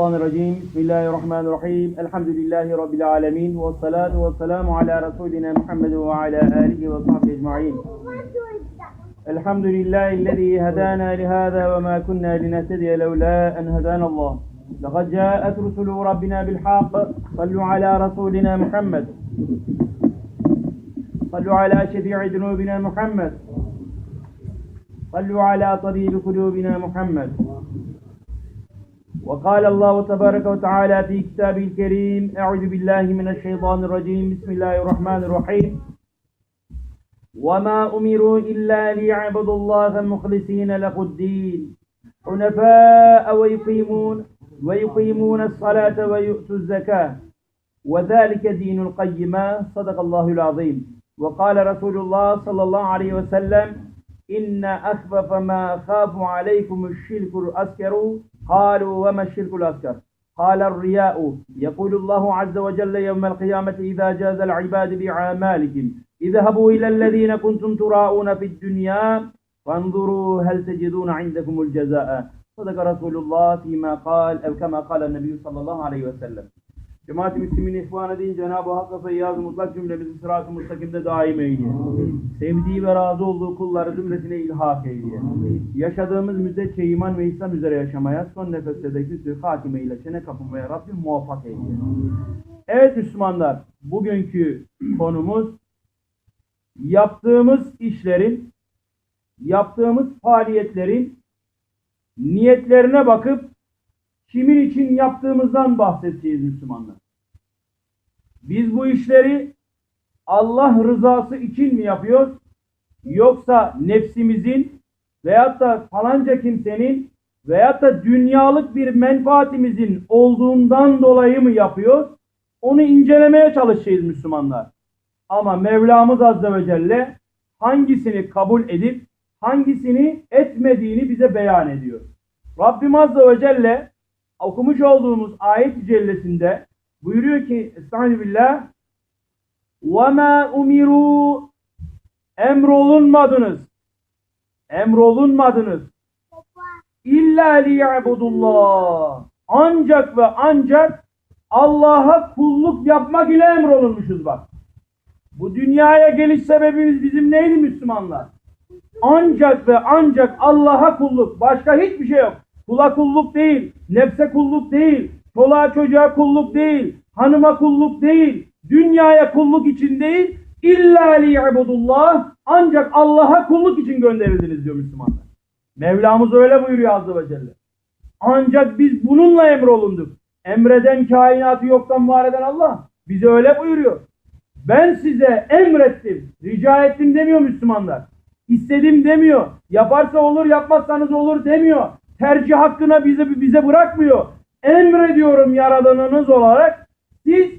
الشيطان الرجيم. بسم الله الرحمن الرحيم. الحمد لله رب العالمين والصلاة والسلام على رسولنا محمد وعلى آله وصحبه أجمعين. الحمد لله الذي هدانا لهذا وما كنا لنهتدي لولا أن هدانا الله. لقد جاءت رسل ربنا بالحق. صلوا على رسولنا محمد. صلوا على شفيع ذنوبنا محمد. صلوا على طبيب قلوبنا محمد. وقال الله تبارك وتعالى في كتابه الكريم أعوذ بالله من الشيطان الرجيم بسم الله الرحمن الرحيم. وما أمروا إلا ليعبدوا الله مخلصين له الدين. حنفاء ويقيمون ويقيمون الصلاة ويؤتوا الزكاة. وذلك دين القيمة صدق الله العظيم. وقال رسول الله صلى الله عليه وسلم إن أخفف ما خاف عليكم الشرك الأسكر قالوا وما الشرك الأسكر قال الرياء. يقول الله عز وجل يوم القيامة إذا جاز العباد بأعمالهم اذهبوا إلى الذين كنتم تراءون في الدنيا فانظروا هل تجدون عندكم الجزاء. صدق رسول الله فيما قال أو كما قال النبي صلى الله عليه وسلم. Cemaat-i Müslümin ihvanı deyin Cenab-ı Hakk'a feyyaz mutlak cümlemizi sırat-ı mustakimde daim eyle. Sevdiği ve razı olduğu kulları zümresine ilhak eyle. Yaşadığımız müddetçe iman ve İslam üzere yaşamaya, son nefeste de küsü hatime ile çene kapınmaya Rabbim muvaffak eyle. Evet Müslümanlar, bugünkü konumuz yaptığımız işlerin, yaptığımız faaliyetlerin niyetlerine bakıp kimin için yaptığımızdan bahsedeceğiz Müslümanlar. Biz bu işleri Allah rızası için mi yapıyoruz? Yoksa nefsimizin veyahut da falanca kimsenin veyahut da dünyalık bir menfaatimizin olduğundan dolayı mı yapıyoruz? Onu incelemeye çalışacağız Müslümanlar. Ama Mevlamız Azze ve Celle hangisini kabul edip hangisini etmediğini bize beyan ediyor. Rabbim Azze ve Celle okumuş olduğumuz ayet-i cellesinde buyuruyor ki Estağfirullah وَمَا umiru emrolunmadınız emrolunmadınız illa liya'budullah ancak ve ancak Allah'a kulluk yapmak ile emrolunmuşuz bak. Bu dünyaya geliş sebebimiz bizim neydi Müslümanlar? Ancak ve ancak Allah'a kulluk. Başka hiçbir şey yok. Kula kulluk değil, nefse kulluk değil, çoluğa çocuğa kulluk değil, hanıma kulluk değil, dünyaya kulluk için değil, illa liya'budullah ancak Allah'a kulluk için gönderildiniz diyor Müslümanlar. Mevlamız öyle buyuruyor Azze ve Celle. Ancak biz bununla emrolunduk. Emreden kainatı yoktan var eden Allah. Bize öyle buyuruyor. Ben size emrettim, rica ettim demiyor Müslümanlar. İstedim demiyor. Yaparsa olur, yapmazsanız olur demiyor tercih hakkına bize bize bırakmıyor. Emrediyorum yaradanınız olarak siz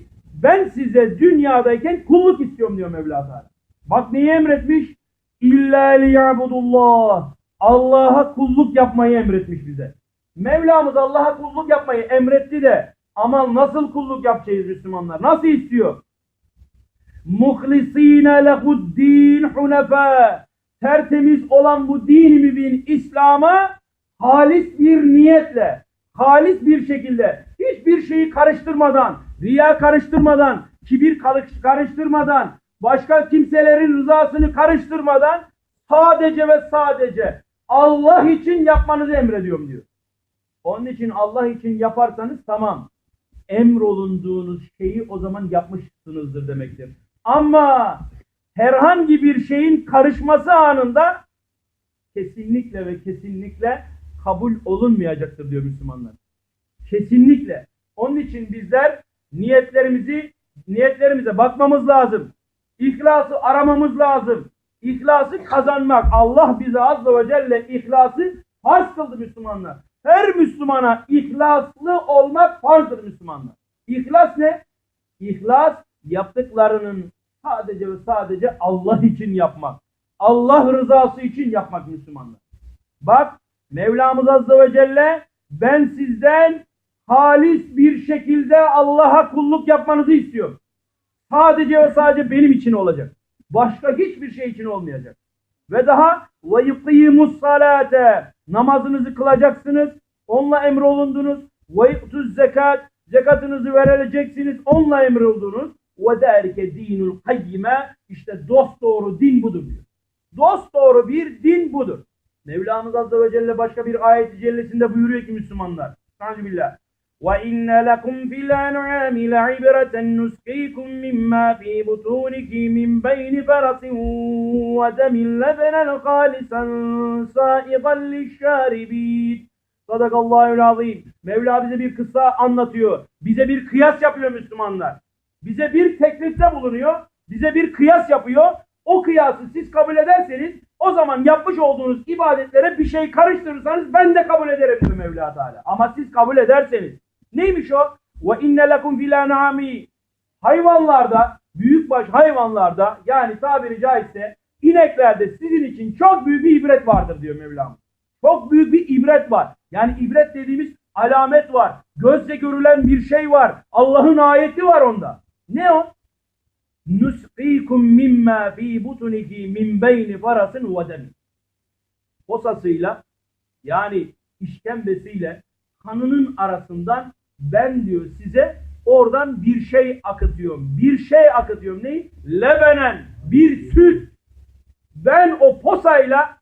ben size dünyadayken kulluk istiyorum diyor Mevla. Bak neyi emretmiş? İlla liyabudullah. Allah'a kulluk yapmayı emretmiş bize. Mevlamız Allah'a kulluk yapmayı emretti de ama nasıl kulluk yapacağız Müslümanlar? Nasıl istiyor? Muhlisine lehuddin hunefe. Tertemiz olan bu dini mübin İslam'a halis bir niyetle, halis bir şekilde, hiçbir şeyi karıştırmadan, riya karıştırmadan, kibir karıştırmadan, başka kimselerin rızasını karıştırmadan sadece ve sadece Allah için yapmanızı emrediyorum diyor. Onun için Allah için yaparsanız tamam. Emrolunduğunuz şeyi o zaman yapmışsınızdır demektir. Ama herhangi bir şeyin karışması anında kesinlikle ve kesinlikle kabul olunmayacaktır diyor Müslümanlar. Kesinlikle. Onun için bizler niyetlerimizi niyetlerimize bakmamız lazım. İhlası aramamız lazım. İhlası kazanmak. Allah bize azze ve celle ihlası farz kıldı Müslümanlar. Her Müslümana ihlaslı olmak farzdır Müslümanlar. İhlas ne? İhlas yaptıklarının sadece ve sadece Allah için yapmak. Allah rızası için yapmak Müslümanlar. Bak Mevlamız Azze ve Celle ben sizden halis bir şekilde Allah'a kulluk yapmanızı istiyorum. Sadece ve sadece benim için olacak. Başka hiçbir şey için olmayacak. Ve daha ve yuqimus salate namazınızı kılacaksınız. Onunla emrolundunuz. ve yu'tuz zekat zekatınızı vereceksiniz onunla emroldunuz. Ve zâlike dinul kayyime işte dost doğru din budur diyor. Dost doğru bir din budur. Mevlamız Azze ve Celle başka bir ayet-i cellesinde buyuruyor ki Müslümanlar. Estağfirullah. وَإِنَّ لَكُمْ فِي الْأَنْعَامِ لَعِبْرَةً نُسْقِيكُم مِّمَّا فِي بُطُونِهِ مِن بَيْنِ فَرَثٍ وَدَمٍ لَبَنًا خَالِصًا سَائِغًا لِلشَّارِبِينَ Sadakallahül azim. Mevla bize bir kıssa anlatıyor. Bize bir kıyas yapıyor Müslümanlar. Bize bir teklifte bulunuyor. Bize bir kıyas yapıyor. O kıyası siz kabul ederseniz o zaman yapmış olduğunuz ibadetlere bir şey karıştırırsanız ben de kabul ederim diyor Mevla Teala. Ama siz kabul ederseniz. Neymiş o? Ve inne lekum fil en'ami. Hayvanlarda, büyükbaş hayvanlarda yani tabiri caizse ineklerde sizin için çok büyük bir ibret vardır diyor Mevlam. Çok büyük bir ibret var. Yani ibret dediğimiz alamet var. Gözle görülen bir şey var. Allah'ın ayeti var onda. Ne o? Nusqikum mimma fi butunihi min beyni farasın ve demin. Posasıyla yani işkembesiyle kanının arasından ben diyor size oradan bir şey akıtıyorum. Bir şey akıtıyorum. Neyi? Lebenen. Bir süt. Ben o posayla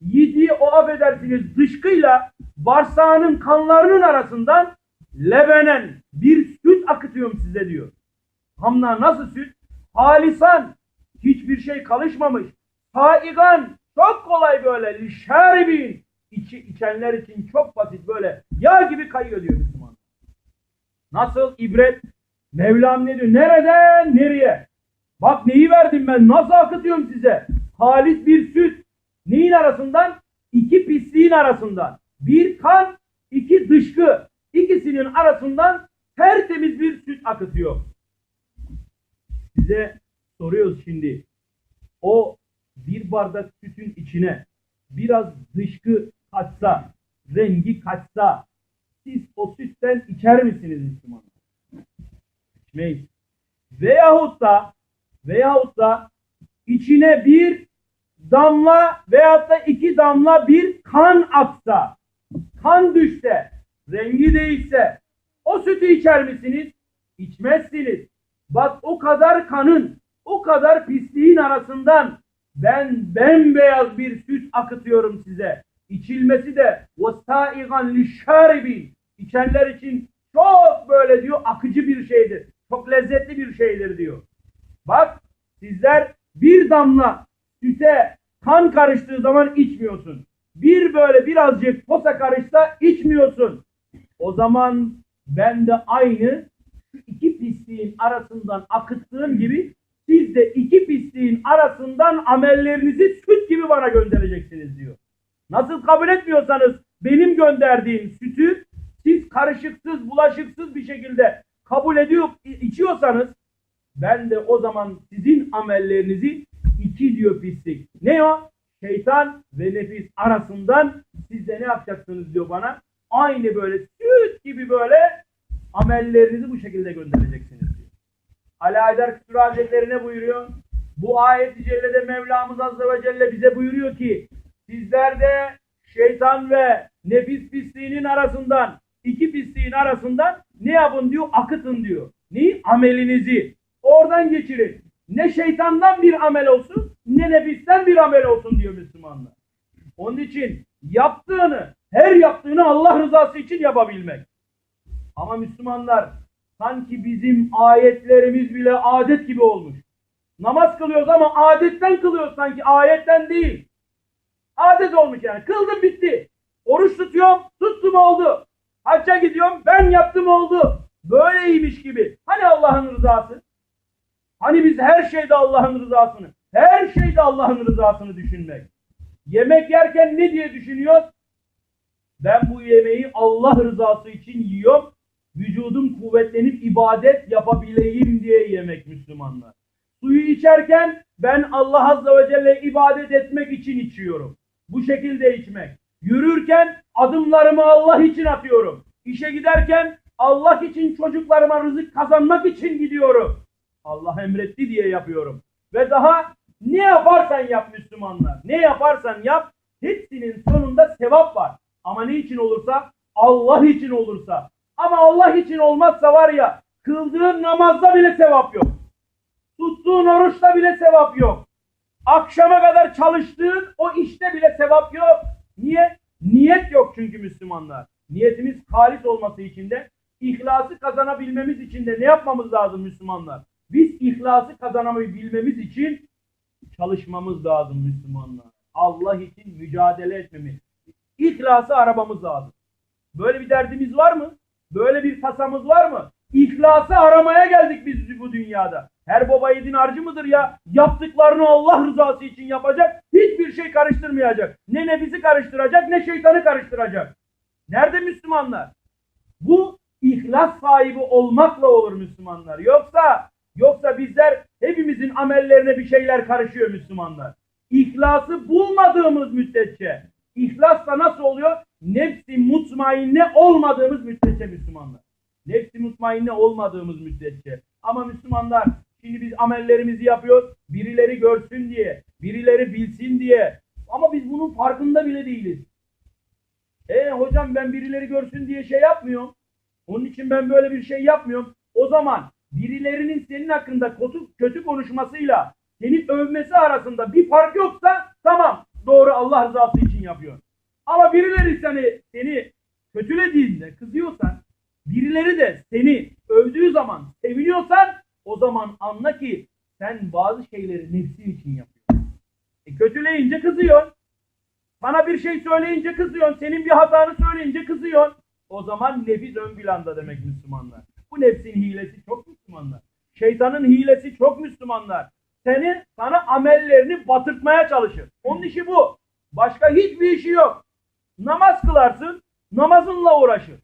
yediği o affedersiniz dışkıyla bağırsağının kanlarının arasından lebenen bir süt akıtıyorum size diyor. Hamla nasıl süt? Halisan. Hiçbir şey karışmamış. Saigan. Çok kolay böyle. Lişaribin. İçi, içenler için çok basit böyle. Yağ gibi kayıyor diyor Müslüman. Nasıl ibret? Mevlam ne diyor? Nereden nereye? Bak neyi verdim ben? Nasıl akıtıyorum size? Halis bir süt. Neyin arasından? İki pisliğin arasından. Bir kan, iki dışkı. İkisinin arasından tertemiz bir süt akıtıyor. Size soruyoruz şimdi. O bir bardak sütün içine biraz dışkı kaçsa, rengi kaçsa siz o sütten içer misiniz Müslümanlar? İçmeyiz. Veyahut da veyahut da içine bir damla veyahut da iki damla bir kan aksa, kan düşse, rengi değişse o sütü içer misiniz? İçmezsiniz. Bak o kadar kanın, o kadar pisliğin arasından ben bembeyaz bir süt akıtıyorum size. İçilmesi de وَسَائِغًا لِشَّارِبِينَ İçenler için çok böyle diyor akıcı bir şeydir. Çok lezzetli bir şeydir diyor. Bak sizler bir damla süte kan karıştığı zaman içmiyorsun. Bir böyle birazcık posa karışsa içmiyorsun. O zaman ben de aynı şu iki pisliğin arasından akıttığım gibi siz de iki pisliğin arasından amellerinizi süt gibi bana göndereceksiniz diyor. Nasıl kabul etmiyorsanız benim gönderdiğim sütü siz karışıksız, bulaşıksız bir şekilde kabul ediyor, içiyorsanız ben de o zaman sizin amellerinizi iki diyor pislik. Ne o? Şeytan ve nefis arasından siz de ne yapacaksınız diyor bana. Aynı böyle süt gibi böyle amellerinizi bu şekilde göndereceksiniz diyor. Ali Aydar Kütür Hazretleri buyuruyor? Bu ayet-i cellede Mevlamız Azze ve Celle bize buyuruyor ki sizler de şeytan ve nefis pisliğinin arasından iki pisliğin arasından ne yapın diyor? Akıtın diyor. Neyi? Amelinizi. Oradan geçirin. Ne şeytandan bir amel olsun ne nefisten bir amel olsun diyor Müslümanlar. Onun için yaptığını, her yaptığını Allah rızası için yapabilmek. Ama Müslümanlar sanki bizim ayetlerimiz bile adet gibi olmuş. Namaz kılıyoruz ama adetten kılıyoruz sanki ayetten değil. Adet olmuş yani. Kıldım bitti. Oruç tutuyorum, tuttum oldu. Hacca gidiyorum, ben yaptım oldu. Böyleymiş gibi. Hani Allah'ın rızası? Hani biz her şeyde Allah'ın rızasını, her şeyde Allah'ın rızasını düşünmek. Yemek yerken ne diye düşünüyoruz? Ben bu yemeği Allah rızası için yiyorum. Vücudum kuvvetlenip ibadet yapabileyim diye yemek Müslümanlar. Suyu içerken ben Allah Azze ve Celle ibadet etmek için içiyorum. Bu şekilde içmek. Yürürken adımlarımı Allah için atıyorum. İşe giderken Allah için çocuklarıma rızık kazanmak için gidiyorum. Allah emretti diye yapıyorum. Ve daha ne yaparsan yap Müslümanlar. Ne yaparsan yap hepsinin sonunda sevap var. Ama ne için olursa? Allah için olursa. Ama Allah için olmazsa var ya kıldığın namazda bile sevap yok. Tuttuğun oruçta bile sevap yok. Akşama kadar çalıştığın o işte bile sevap yok. Niye? Niyet yok çünkü Müslümanlar. Niyetimiz halis olması için de ihlası kazanabilmemiz için de ne yapmamız lazım Müslümanlar? Biz ihlası kazanabilmemiz için çalışmamız lazım Müslümanlar. Allah için mücadele etmemiz. İhlası aramamız lazım. Böyle bir derdimiz var mı? Böyle bir tasamız var mı? İhlası aramaya geldik biz bu dünyada. Her baba yiğidin harcı mıdır ya? Yaptıklarını Allah rızası için yapacak. Hiçbir şey karıştırmayacak. Ne nefisi karıştıracak ne şeytanı karıştıracak. Nerede Müslümanlar? Bu ihlas sahibi olmakla olur Müslümanlar. Yoksa yoksa bizler hepimizin amellerine bir şeyler karışıyor Müslümanlar. İhlası bulmadığımız müddetçe İhlas da nasıl oluyor? Nefsi mutmainne olmadığımız müddetçe Müslümanlar. Nefsi mutmainne olmadığımız müddetçe. Ama Müslümanlar şimdi biz amellerimizi yapıyoruz. Birileri görsün diye, birileri bilsin diye. Ama biz bunun farkında bile değiliz. E hocam ben birileri görsün diye şey yapmıyorum. Onun için ben böyle bir şey yapmıyorum. O zaman birilerinin senin hakkında kötü, kötü konuşmasıyla seni övmesi arasında bir fark yoksa tamam doğru Allah rızası için yapıyor. Ama birileri seni seni kötülediğinde kızıyorsan, birileri de seni övdüğü zaman seviniyorsan o zaman anla ki sen bazı şeyleri nefsin için yapıyorsun. E, kötüleyince kızıyorsun. Bana bir şey söyleyince kızıyorsun. Senin bir hatanı söyleyince kızıyorsun. O zaman nefis ön planda demek Müslümanlar. Bu nefsin hilesi çok Müslümanlar. Şeytanın hilesi çok Müslümanlar. Seni sana amellerini batırtmaya çalışır. Onun işi bu. Başka hiçbir işi yok. Namaz kılarsın, namazınla uğraşır.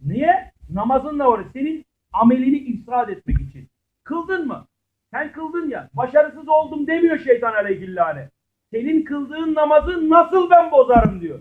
Niye? Namazınla uğraşır. Senin amelini ifsad etmek için. Kıldın mı? Sen kıldın ya. Başarısız oldum demiyor şeytan aleyhillâne. Senin kıldığın namazı nasıl ben bozarım diyor.